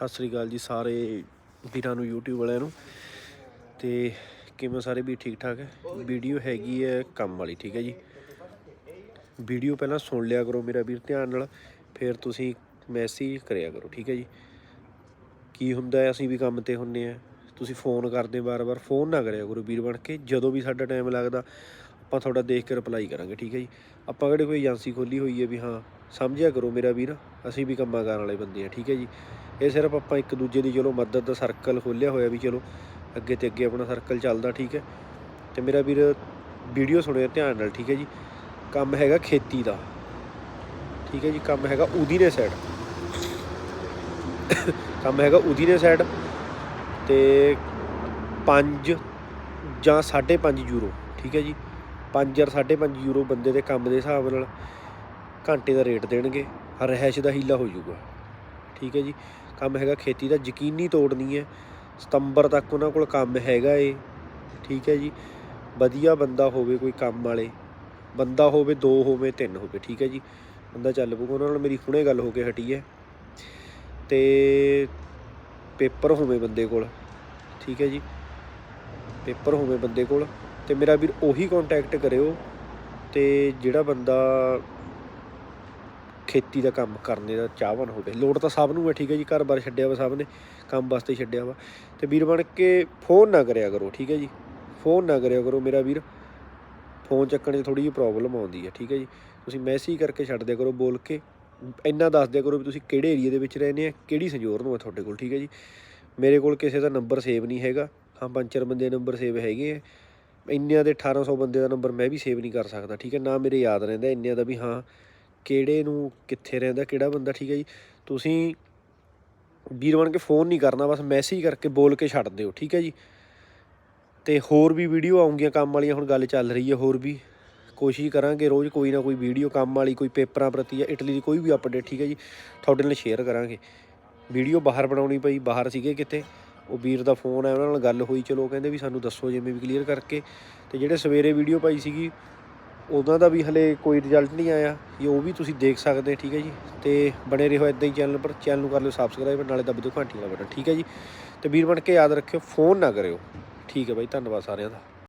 ਸਤਿ ਸ੍ਰੀ ਅਕਾਲ ਜੀ ਸਾਰੇ ਵੀਰਾਂ ਨੂੰ YouTube ਵਾਲਿਆਂ ਨੂੰ। ਤੇ ਕਿਵੇਂ ਸਾਰੇ ਵੀ ਠੀਕ ਠਾਕ ਹੈ? ਵੀਡੀਓ ਹੈਗੀ ਹੈ ਕੰਮ ਵਾਲੀ, ਠੀਕ ਹੈ ਜੀ। ਵੀਡੀਓ ਪਹਿਲਾਂ ਸੁਣ ਲਿਆ ਕਰੋ ਮੇਰਾ ਵੀਰ ਧਿਆਨ ਨਾਲ, ਫਿਰ ਤੁਸੀਂ ਮੈਸੇਜ ਕਰਿਆ ਕਰੋ, ਠੀਕ ਹੈ ਜੀ। ਕੀ ਹੁੰਦਾ ਹੈ, ਅਸੀਂ ਵੀ ਕੰਮ ਤੇ ਹੁੰਨੇ ਆ ਤੁਸੀਂ ਫੋਨ ਕਰਦੇ ਬਾਰ-ਬਾਰ, ਫੋਨ ਨਾ ਕਰਿਆ ਕਰੋ ਵੀਰ ਬਣ ਕੇ। ਜਦੋਂ ਵੀ ਸਾਡਾ ਟਾਈਮ ਲੱਗਦਾ ਆਪਾਂ ਤੁਹਾਡਾ ਦੇਖ ਕੇ ਰਿਪਲਾਈ ਕਰਾਂਗੇ, ਠੀਕ ਹੈ ਜੀ? ਆਪਾਂ ਕਿਹੜੇ ਕੋਈ ਏਜੰਸੀ ਖੋਲੀ ਹੋਈ ਹੈ ਵੀ ਹਾਂ, ਸਮਝਿਆ ਕਰੋ ਮੇਰਾ ਵੀਰ, ਅਸੀਂ ਵੀ ਕੰਮਾਂ ਕਰਨ ਵਾਲੇ ਬੰਦੇ ਆ ਠੀਕ ਹੈ ਜੀ? ਇਹ ਸਿਰਫ ਆਪਾਂ ਇੱਕ ਦੂਜੇ ਦੀ ਚਲੋ ਮਦਦ ਦਾ ਸਰਕਲ ਖੋਲਿਆ ਹੋਇਆ ਵੀ ਚਲੋ, ਅੱਗੇ ਤੇ ਅੱਗੇ ਆਪਣਾ ਸਰਕਲ ਚੱਲਦਾ, ਠੀਕ ਹੈ? ਤੇ ਮੇਰਾ ਵੀਰ ਵੀਡੀਓ ਸੁਣਿਓ ਧਿਆਨ ਨਾਲ, ਠੀਕ ਹੈ ਜੀ? ਕੰਮ ਹੈਗਾ ਖੇਤੀ ਦਾ, ਠੀਕ ਹੈ ਜੀ? ਕੰਮ ਹੈਗਾ ਉਦੀਨੇ ਸਾਈਡ ਕੰਮ ਹੈਗਾ ਉਦੀਨੇ ਸਾਈਡ ਤੇ 5 ਜਾਂ 5.5 ਯੂਰੋ ਠੀਕ ਹੈ ਜੀ? 5 ਜਾਂ 5.5 ਯੂਰੋ ਬੰਦੇ ਦੇ ਕੰਮ ਦੇ ਹਿਸਾਬ ਨਾਲ ਘੰਟੇ ਦਾ ਰੇਟ ਦੇਣਗੇ ਰਹਿਸ਼ ਦਾ ਹੀਲਾ ਹੋ ਜਾਊਗਾ। ਠੀਕ ਹੈ ਜੀ? ਕੰਮ ਹੈਗਾ ਖੇਤੀ ਦਾ, ਯਕੀਨੀ ਤੋੜਨੀ ਹੈ। ਸਤੰਬਰ ਤੱਕ ਉਹਨਾਂ ਕੋਲ ਕੰਮ ਹੈਗਾ ਏ। ਠੀਕ ਹੈ ਜੀ? ਵਧੀਆ ਬੰਦਾ ਹੋਵੇ ਕੋਈ ਕੰਮ ਵਾਲੇ, ਬੰਦਾ ਹੋਵੇ ਦੋ ਹੋਵੇ ਤਿੰਨ ਹੋਵੇ, ਠੀਕ ਹੈ ਜੀ? ਬੰਦਾ ਚੱਲ ਪਊਗਾ, ਉਹਨਾਂ ਨਾਲ ਮੇਰੀ ਹੁਣੇ ਗੱਲ ਹੋ ਕੇ ਹਟੀ ਹੈ। ਤੇ ਪੇਪਰ ਹੋਵੇ ਬੰਦੇ ਕੋਲ, ਠੀਕ ਹੈ ਜੀ? ਪੇਪਰ ਹੋਵੇ ਬੰਦੇ ਕੋਲ। ਤੇ ਮੇਰਾ ਵੀਰ ਉਹੀ ਕੰਟੈਕਟ ਕਰਿਓ ਤੇ ਜਿਹੜਾ ਬੰਦਾ ਖੇਤੀ ਦਾ ਕੰਮ ਕਰਨੇ ਦਾ ਚਾਹਵਾਨ ਹੋਵੇ। ਲੋੜ ਤਾਂ ਸਭ ਨੂੰ ਹੈ ਠੀਕ ਹੈ ਜੀ, ਘਰ-ਬਾਰ ਛੱਡਿਆ ਵਾ ਸਭ ਨੇ, ਕੰਮ ਵਾਸਤੇ ਛੱਡਿਆ ਵਾ। ਤੇ ਵੀਰ ਬਣ ਕੇ ਫੋਨ ਨਾ ਕਰਿਆ ਕਰੋ, ਠੀਕ ਹੈ ਜੀ। ਫੋਨ ਨਾ ਕਰਿਆ ਕਰੋ ਮੇਰਾ ਵੀਰ। ਫੋਨ ਚੱਕਣ 'ਚ ਥੋੜੀ ਜਿਹੀ ਪ੍ਰੋਬਲਮ ਆਉਂਦੀ ਹੈ, ਠੀਕ ਹੈ ਜੀ। ਤੁਸੀਂ ਮੈਸੇਜ ਕਰਕੇ ਛੱਡ ਦਿਆ ਕਰੋ ਬੋਲ ਕੇ। ਇੰਨਾ ਦੱਸ ਦਿਆ ਕਰੋ ਵੀ ਤੁਸੀਂ ਕਿਹੜੇ ਏਰੀਆ ਦੇ ਵਿੱਚ ਰਹਿੰਦੇ ਆ, ਕਿਹੜੀ ਸੰਜੋਰ ਨੂੰ ਹੈ ਤੁਹਾਡੇ ਕੋਲ, ਠੀਕ ਹੈ ਜੀ। ਮੇਰੇ ਕੋਲ ਕਿਸੇ ਦਾ ਨੰਬਰ ਸੇਵ ਨਹੀਂ ਹੈਗਾ। ਹਾਂ ਪੰਜ ਚਾਰ ਬੰਦੇ ਨੰਬਰ ਸੇਵ ਹੈਗੇ ਆ। ਇੰਨਿਆਂ ਦੇ 1800 ਬੰਦੇ ਦਾ ਨੰਬਰ ਮੈਂ ਵੀ ਸੇਵ ਨਹੀਂ ਕਰ ਸਕਦਾ, ਠੀਕ ਹੈ? ਨਾ ਮੇਰੇ ਯਾਦ ਰਹਿੰਦਾ ਇੰਨਿਆਂ ਦਾ ਵੀ, ਹਾਂ, ਕਿਹੜੇ ਨੂੰ ਕਿੱਥੇ ਰਹਿੰਦਾ, ਕਿਹੜਾ ਬੰਦਾ, ਠੀਕ ਹੈ ਜੀ? ਤੁਸੀਂ ਵੀਰ ਬਣ ਕੇ ਫੋਨ ਨਹੀਂ ਕਰਨਾ, ਬਸ ਮੈਸੇਜ ਕਰਕੇ ਬੋਲ ਕੇ ਛੱਡ ਦਿਓ, ਠੀਕ ਹੈ ਜੀ? ਤੇ ਹੋਰ ਵੀ ਵੀਡੀਓ ਆਉਂਗੀਆਂ ਕੰਮ ਵਾਲੀਆਂ, ਹੁਣ ਗੱਲ ਚੱਲ ਰਹੀ ਹੈ ਹੋਰ ਵੀ। ਕੋਸ਼ਿਸ਼ ਕਰਾਂਗੇ ਰੋਜ਼ ਕੋਈ ਨਾ ਕੋਈ ਵੀਡੀਓ ਕੰਮ ਵਾਲੀ, ਕੋਈ ਪੇਪਰਾਂ ਪ੍ਰਤੀ ਜਾਂ ਇਟਲੀ ਦੀ ਕੋਈ ਵੀ ਅਪਡੇਟ ਠੀਕ ਹੈ ਜੀ? ਤੁਹਾਡੇ ਨਾਲ ਸ਼ੇਅਰ ਕਰਾਂਗੇ। ਵੀਡੀਓ ਬਾਹਰ ਬਣਾਉਣੀ ਪਈ, ਬਾਹਰ ਸੀਗੇ ਕਿਤੇ। ਉਹ ਵੀਰ ਦਾ ਫੋਨ ਆਇਆ ਉਹਨਾਂ ਨਾਲ ਗੱਲ ਹੋਈ, ਚਲੋ ਕਹਿੰਦੇ ਵੀ ਸਾਨੂੰ ਦੱਸੋ ਜਿਵੇਂ ਵੀ ਕਲੀਅਰ ਕਰਕੇ। ਤੇ ਜਿਹੜੇ ਸਵੇਰੇ ਵੀਡੀਓ ਪਾਈ ਸੀਗੀ, ਉਹਨਾਂ ਦਾ ਵੀ ਹਲੇ ਕੋਈ ਰਿਜ਼ਲਟ ਨਹੀਂ ਆਇਆ। ਇਹ ਉਹ ਵੀ ਤੁਸੀਂ ਦੇਖ ਸਕਦੇ ਠੀਕ ਹੈ ਜੀ? ਤੇ ਬਣੇ ਰਹੋ ਇਦਾਂ ਹੀ ਚੈਨਲ ਪਰ ਚੈਨਲ ਨੂੰ ਕਰ ਲਿਓ ਸਬਸਕ੍ਰਾਈਬ ਨਾਲੇ ਦੱਬ ਦਿਓ ਘੰਟੀ ਵਾਲਾ ਬਟਨ ਠੀਕ ਹੈ ਜੀ? ਤੇ ਵੀਰ ਬਣ ਕੇ ਯਾਦ ਰੱਖਿਓ ਫੋਨ ਨਾ ਕਰਿਓ। ਠੀਕ ਹੈ ਬਾਈ, ਧੰਨਵਾਦ ਸਾਰਿਆਂ ਦਾ।